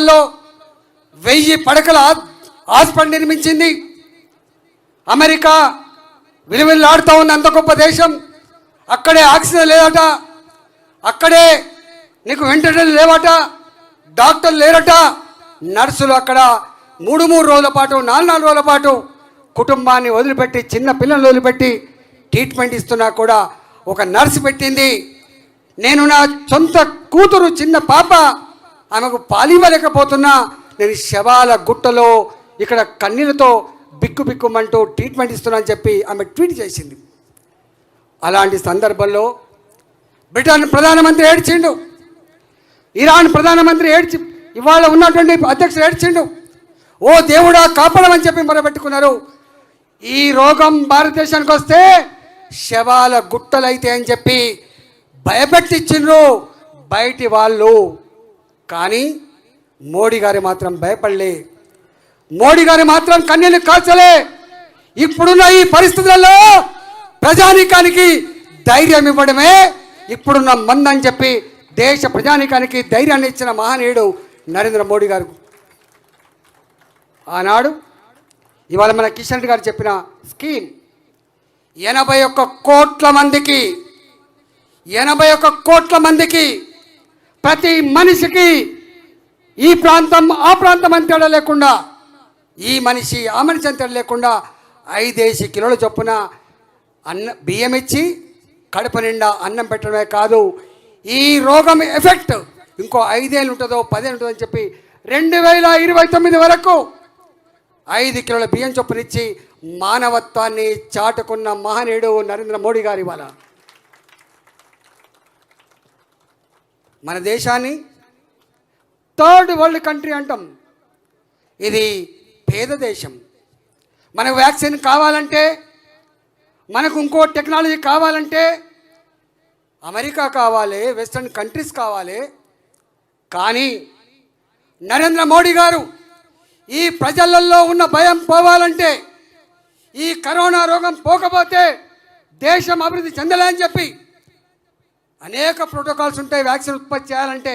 లో వెయ్యి పడకల ఆ- హాస్పిటల్ నిర్మించింది. అమెరికా విలువిల్లాడుతూ ఉన్న అంత గొప్ప దేశం. అక్కడే ఆక్సిజన్ లేదట. అక్కడే నీకు వెంటనే లేవట. డాక్టర్లు లేరట. నర్సులు అక్కడ మూడు మూడు రోజుల పాటు నాలుగు నాలుగు రోజుల పాటు కుటుంబాన్ని వదిలిపెట్టి చిన్న పిల్లలు వదిలిపెట్టి ట్రీట్మెంట్ ఇస్తున్నా కూడా ఒక నర్సు పెట్టింది. నేను నా సొంత కూతురు చిన్న పాప ఆమెకు పాలివ్వలేకపోతున్నా నేను శవాల గుట్టలో ఇక్కడ కన్నీళ్ళతో బిక్కు బిక్కుమంటూ ట్రీట్మెంట్ ఇస్తున్నా అని చెప్పి ఆమె ట్వీట్ చేసింది. అలాంటి సందర్భంలో బ్రిటన్ ప్రధానమంత్రి ఏడ్చిండు. ఇరాన్ ప్రధానమంత్రి ఏడ్చి ఇవాళ ఉన్నటువంటి అధ్యక్షుడు ఏడ్చిండు. ఓ దేవుడా కాపాడమని చెప్పి మొరబెట్టుకున్నారు ఈ రోగం భారతదేశానికి వస్తే శవాల గుట్టలైతే అని చెప్పి భయపెట్టించిండ్రు బయటి వాళ్ళు. కానీ మోడీ గారు మాత్రం భయపడలే. మోడీ గారు మాత్రం కన్నీళ్ళు కాల్చలే. ఇప్పుడున్న ఈ పరిస్థితులలో ప్రజానీకానికి ధైర్యం ఇవ్వడమే ఇప్పుడున్న మందని చెప్పి దేశ ప్రజానీకానికి ధైర్యాన్ని ఇచ్చిన మహనీయుడు నరేంద్ర మోడీ గారు. ఆనాడు ఇవాళ మన కిషన్ రెడ్డి గారు చెప్పిన స్కీమ్ ఎనభై ఒక్క కోట్ల మందికి ఎనభై ఒక్క కోట్ల మందికి ప్రతి మనిషికి ఈ ప్రాంతం ఆ ప్రాంతం అని తేడా లేకుండా ఈ మనిషి ఆ మనిషి అని తేడా లేకుండా ఐదేసి కిలోల చొప్పున అన్న బియ్యం ఇచ్చి కడుపు నిండా అన్నం పెట్టడమే కాదు ఈ రోగం ఎఫెక్ట్ ఇంకో ఐదేళ్ళు ఉంటుందో పదేళ్ళు ఉంటుందో అని చెప్పి రెండు వేల ఇరవై తొమ్మిది వరకు ఐదు కిలోల బియ్యం చొప్పునిచ్చి మానవత్వాన్ని చాటుకున్న మహనీయుడు నరేంద్ర మోడీ గారు ఇవాళ. మన దేశాన్ని థర్డ్ వరల్డ్ కంట్రీ అంటాం. ఇది పేద దేశం. మనకు వ్యాక్సిన్ కావాలంటే మనకు ఇంకో టెక్నాలజీ కావాలంటే అమెరికా కావాలి వెస్ట్రన్ కంట్రీస్ కావాలి. కానీ నరేంద్ర మోడీ గారు ఈ ప్రజలలో ఉన్న భయం పోవాలంటే ఈ కరోనా రోగం పోకపోతే దేశం అభివృద్ధి చెందలేని చెప్పి అనేక ప్రోటోకాల్స్ ఉంటాయి వ్యాక్సిన్ ఉత్పత్తి చేయాలంటే.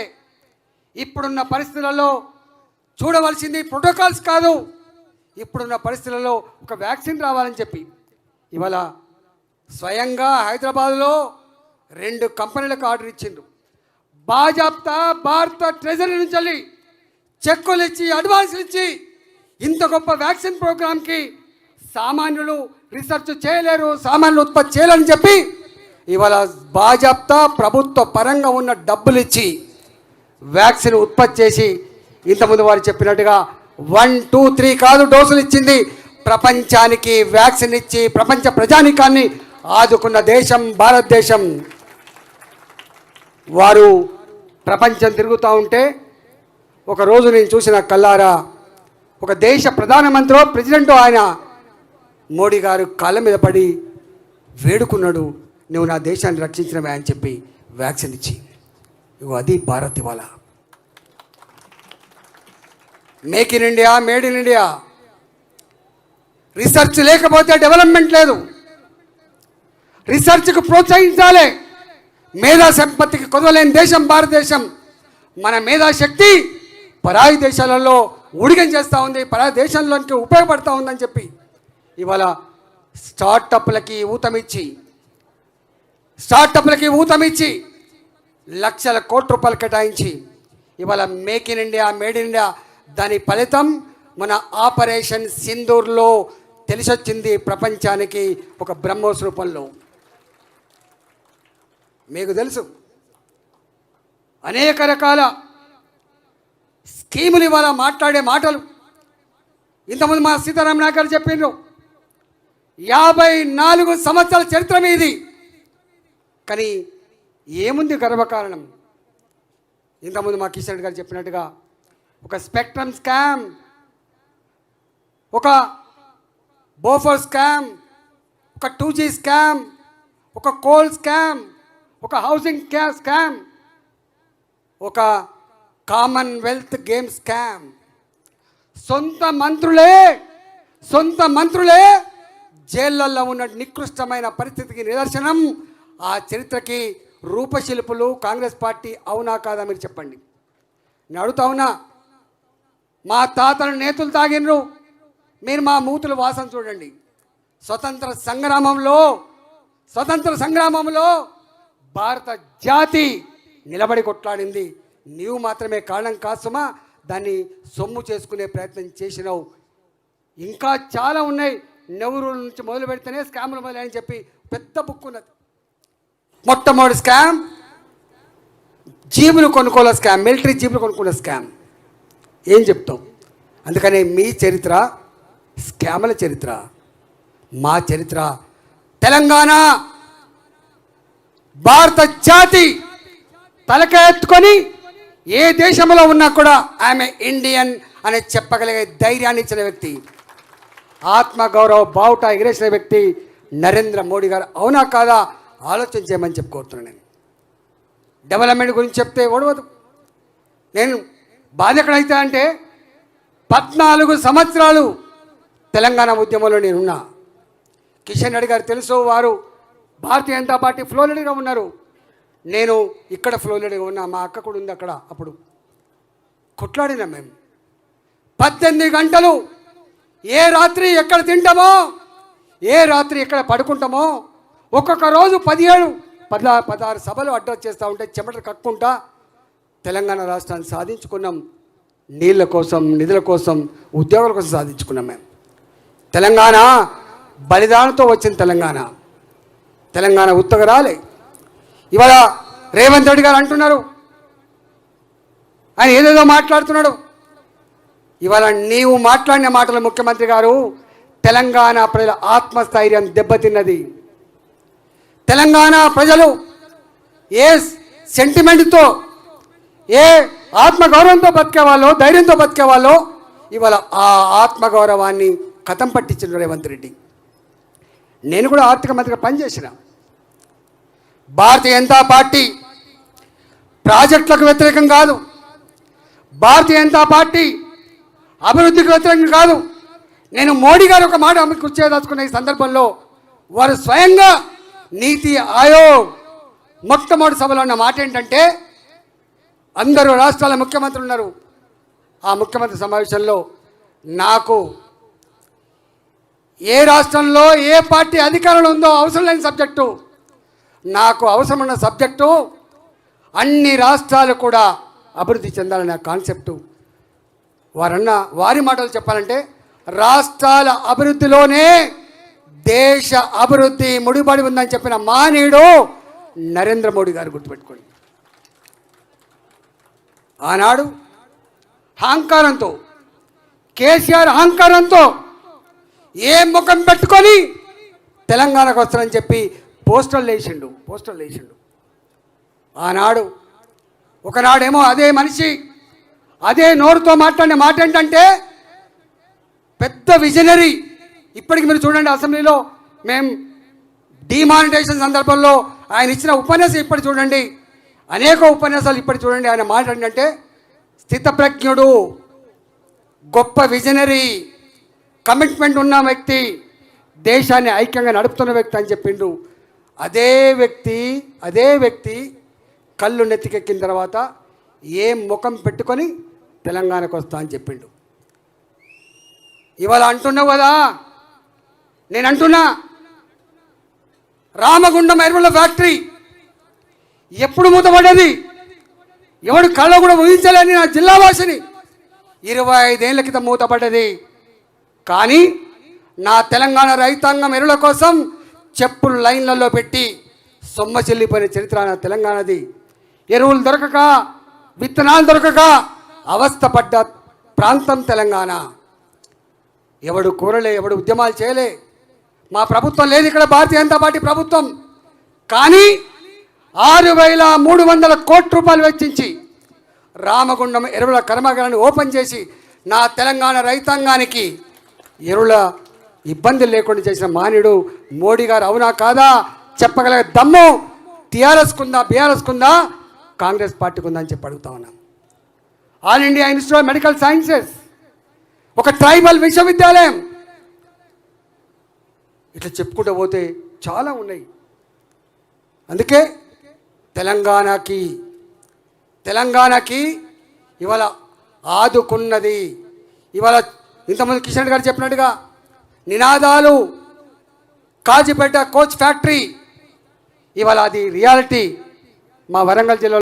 ఇప్పుడున్న పరిస్థితులలో చూడవలసింది ప్రోటోకాల్స్ కాదు. ఇప్పుడున్న పరిస్థితులలో ఒక వ్యాక్సిన్ రావాలని చెప్పి. ఇవాళ స్వయంగా హైదరాబాద్లో రెండు కంపెనీలకు ఆర్డర్ ఇచ్చిండ్రు. బాజాప్తా భారత ట్రెజరీ నుంచి వెళ్ళి చెక్కులు ఇచ్చి అడ్వాన్సులు ఇచ్చి ఇంత గొప్ప వ్యాక్సిన్ ప్రోగ్రామ్కి సామాన్యులు రీసెర్చ్ చేయలేరు సామాన్యులు ఉత్పత్తి చేయాలని చెప్పి ఇవాళ బాజాప్తా ప్రభుత్వ పరంగా ఉన్న డబ్బులు ఇచ్చి వ్యాక్సిన్ ఉత్పత్తి చేసి ఇంతకుముందు వారు చెప్పినట్టుగా వన్ టూ త్రీ కాదు డోసులు ఇచ్చింది. ప్రపంచానికి వ్యాక్సిన్ ఇచ్చి ప్రపంచ ప్రజానికాన్ని ఆదుకున్న దేశం భారతదేశం. వారు ప్రపంచం తిరుగుతూ ఉంటే ఒకరోజు నేను చూసిన కల్లారా ఒక దేశ ప్రధానమంత్రో ప్రెసిడెంటో ఆయన మోడీ గారు కాళ్ళ మీద పడి వేడుకున్నాడు. నువ్వు నా దేశాన్ని రక్షించినవే అని చెప్పి వ్యాక్సిన్ ఇచ్చి. ఇగో అది భారత్ ఇవాళ. Make in India made in India. Research లేకపోతే డెవలప్మెంట్ లేదు. రీసెర్చ్కు ప్రోత్సహించాలి. మేధా సంపత్తికి కొదవలేని దేశం భారతదేశం. మన మేధాశక్తి పరాయి దేశాలలో ఉడిగం చేస్తూ ఉంది పరాయి దేశంలోనికి ఉపయోగపడుతూ ఉందని చెప్పి ఇవాళ స్టార్టప్లకి ఊతమిచ్చి స్టార్టప్లకి ఊతమిచ్చి లక్షల కోట్ల రూపాయలు కేటాయించి ఇవాళ make in India made in India దాని ఫలితం మన ఆపరేషన్ సింధూర్లో తెలిసొచ్చింది ప్రపంచానికి ఒక బ్రహ్మోస్ రూపంలో. మీకు తెలుసు అనేక రకాల స్కీములు ఇవాళ మాట్లాడే మాటలు. ఇంతకుముందు మా సీతారామ నాయక్ గారు చెప్పిండ్రు యాభై నాలుగు సంవత్సరాల చరిత్ర మీది. కానీ ఏముంది గర్వకారణం? ఇంతకుముందు మా కిషన్ గారు చెప్పినట్టుగా ఒక స్పెక్ట్రమ్ స్కామ్ ఒక బోఫర్ స్కామ్ ఒక టూ జీ స్కామ్ ఒక కోల్ స్కామ్ ఒక హౌసింగ్ క్యా స్కామ్ ఒక కామన్వెల్త్ గేమ్ స్కామ్. సొంత మంత్రులే సొంత మంత్రులే జైళ్ళల్లో ఉన్న నికృష్టమైన పరిస్థితికి నిదర్శనం ఆ చరిత్రకి రూపశిల్పులు కాంగ్రెస్ పార్టీ అవునా కాదా మీరు చెప్పండి. నేను అడుగుతావునా మా తాతల నేతులు తాగినరు మీరు మా మూతుల వాసన చూడండి. స్వతంత్ర సంగ్రామంలో స్వతంత్ర సంగ్రామంలో భారత జాతి నిలబడి కొట్లాడింది. నీవు మాత్రమే కారణం కాసుమా దాన్ని సొమ్ము చేసుకునే ప్రయత్నం చేసినావు. ఇంకా చాలా ఉన్నాయి. నెవరు నుంచి మొదలు పెడితేనే స్కాములు మొదలని చెప్పి పెద్ద బుక్ ఉన్నది. మొట్టమొదటి స్కామ్ జీబులు కొనుక్కోలే స్కామ్ మిలిటరీ జీబులు కొనుక్కునే స్కామ్. ఏం చెప్తాం? అందుకనే మీ చరిత్ర స్కాముల చరిత్ర. మా చరిత్ర తెలంగాణ భారత జాతి తలక ఎత్తుకొని ఏ దేశంలో ఉన్నా కూడా ఆమె ఇండియన్ అని చెప్పగలిగే ధైర్యాన్ని ఇచ్చిన వ్యక్తి. ఆత్మగౌరవ బావుట ఎగిరేసిన వ్యక్తి నరేంద్ర మోడీ గారు. అవునా కాదా? ఆలోచన చేయమని చెప్పుకోతున్నాను నేను. డెవలప్మెంట్ గురించి చెప్తే ఓడవదు. నేను బాధ ఎక్కడైతే అంటే పద్నాలుగు సంవత్సరాలు తెలంగాణ ఉద్యమంలో నేనున్నా. కిషన్ రెడ్డి గారు తెలుసు వారు భారతీయ జనతా పార్టీ ఫ్లో లీడర్గా ఉన్నారు. నేను ఇక్కడ ఫ్లో లీడర్గా ఉన్నా మా అక్క కూడా ఉంది అక్కడ అప్పుడు. కొట్లాడినా మేము. పద్దెనిమిది గంటలు ఏ రాత్రి ఎక్కడ తింటామో ఏ రాత్రి ఎక్కడ పడుకుంటామో ఒక్కొక్క రోజు పదిహేడు పద పదహారు సభలు అడ్రస్ చేస్తూ ఉంటే చెమట కక్కుంటా తెలంగాణ రాష్ట్రాన్ని సాధించుకున్నాం. నీళ్ళ కోసం నిధుల కోసం ఉద్యోగాల కోసం సాధించుకున్నాం మేము. తెలంగాణ బలిదానంతో వచ్చిన తెలంగాణ. తెలంగాణ ఉత్తగా రాలే ఇవాళ రేవంత్ రెడ్డి గారు అంటున్నారు. ఆయన ఏదేదో మాట్లాడుతున్నాడు. ఇవాళ నీవు మాట్లాడిన మాటలు ముఖ్యమంత్రి గారు తెలంగాణ ప్రజల ఆత్మస్థైర్యం దెబ్బతిన్నది. తెలంగాణ ప్రజలు ఏ సెంటిమెంట్తో ఏ ఆత్మగౌరవంతో బతికేవాళ్ళో ధైర్యంతో బతికేవాళ్ళో ఇవాళ ఆ ఆత్మగౌరవాన్ని కథం పట్టించిన రేవంత్ రెడ్డి. నేను కూడా ఆర్థిక మంత్రిగా పనిచేసిన. భారతీయ జనతా పార్టీ ప్రాజెక్టులకు వ్యతిరేకం కాదు. భారతీయ జనతా పార్టీ అభివృద్ధికి వ్యతిరేకం కాదు. నేను మోడీ గారు ఒక మాట అమలు చేయదలుచుకున్న ఈ సందర్భంలో వారు స్వయంగా నీతి ఆయోగ్ మొట్టమొదటి సభలో ఉన్న మాట ఏంటంటే అందరూ రాష్ట్రాల ముఖ్యమంత్రులు ఉన్నారు. ఆ ముఖ్యమంత్రి సమావేశంలో నాకు ఏ రాష్ట్రంలో ఏ పార్టీ అధికారంలో ఉందో అవసరం లేని సబ్జెక్టు నాకు అవసరమున్న సబ్జెక్టు అన్ని రాష్ట్రాలు కూడా అభివృద్ధి చెందాలనే కాన్సెప్టు. వారన్న వారి మాటలు చెప్పాలంటే రాష్ట్రాల అభివృద్ధిలోనే దేశ అభివృద్ధి ముడిపడి ఉందని చెప్పిన మానీయుడు నరేంద్ర మోడీ గారు గుర్తుపెట్టుకోండి. ఆనాడు అహంకారంతో కేసీఆర్ అహంకారంతో ఏ ముఖం పెట్టుకొని తెలంగాణకు వస్తానని చెప్పి పోస్టర్లు వేసిండు పోస్టర్లు వేసిండు. ఆనాడు ఒకనాడేమో అదే మనిషి అదే నోరుతో మాట్లాడిన మాట ఏంటంటే పెద్ద విజనరీ ఇప్పటికి మీరు చూడండి అసెంబ్లీలో మేము డిమానిటైజేషన్ సందర్భంలో ఆయన ఇచ్చిన ఉపన్యాసం ఇప్పటి చూడండి. అనేక ఉపన్యాసాలు ఇప్పటి చూడండి. ఆయన మాట ఏంటంటే స్థితప్రజ్ఞుడు గొప్ప విజనరీ కమిట్మెంట్ ఉన్న వ్యక్తి దేశాన్ని ఐక్యంగా నడుపుతున్న వ్యక్తి అని చెప్పిండు. అదే వ్యక్తి అదే వ్యక్తి కళ్ళు నెత్తికెక్కిన తర్వాత ఏం ముఖం పెట్టుకొని తెలంగాణకు వస్తా అని చెప్పిండు. ఇవాళ అంటున్నావు కదా నేను అంటున్నా రామగుండం ఎరువుల ఫ్యాక్టరీ ఎప్పుడు మూతపడ్డది? ఎవడు కళ్ళ కూడా ఊహించలేని నా జిల్లా వాసిని ఇరవై ఐదేళ్ళ క్రితం మూతపడ్డది. కానీ నా తెలంగాణ రైతాంగం ఎరువుల కోసం చెప్పులు లైన్లలో పెట్టి సొమ్మ చెల్లిపోయిన చరిత్ర నా తెలంగాణది. ఎరువులు దొరకక విత్తనాలు దొరకక అవస్థపడ్డ ప్రాంతం తెలంగాణ. ఎవడు కూరలే ఎవడు ఉద్యమాలు చేయలే మా ప్రభుత్వం లేదు ఇక్కడ భారతీయ జనతా పార్టీ ప్రభుత్వం. కానీ ఆరు వేల మూడు వందల కోట్ల రూపాయలు వెచ్చించి రామగుండం ఎరువుల కర్మాగారాన్ని ఓపెన్ చేసి నా తెలంగాణ రైతాంగానికి ఎరువుల ఇబ్బందులు లేకుండా చేసిన మాన్యుడు మోడీ గారు అవునా కాదా? చెప్పగల దమ్ము టీఆర్ఎస్ కుందా బీఆర్ఎస్ కుందా కాంగ్రెస్ పార్టీకి ఉందా అని చెప్పి అడుగుతా ఉన్నాం. All India Institute of Medical Sciences ఒక ట్రైబల్ విశ్వవిద్యాలయం ఇట్లా చెప్పుకుంటూ పోతే చాలా ఉన్నాయి. అందుకే తెలంగాణకి తెలంగాణకి ఇవాళ ఆదుకున్నది. ఇవాళ ఇంతమంది కిషన్ గారు చెప్పినట్టుగా నినాదాలు కాజిపేట కోచ్ ఫ్యాక్టరీ ఇవాళ అది రియాలిటీ మా వరంగల్ జిల్లాలో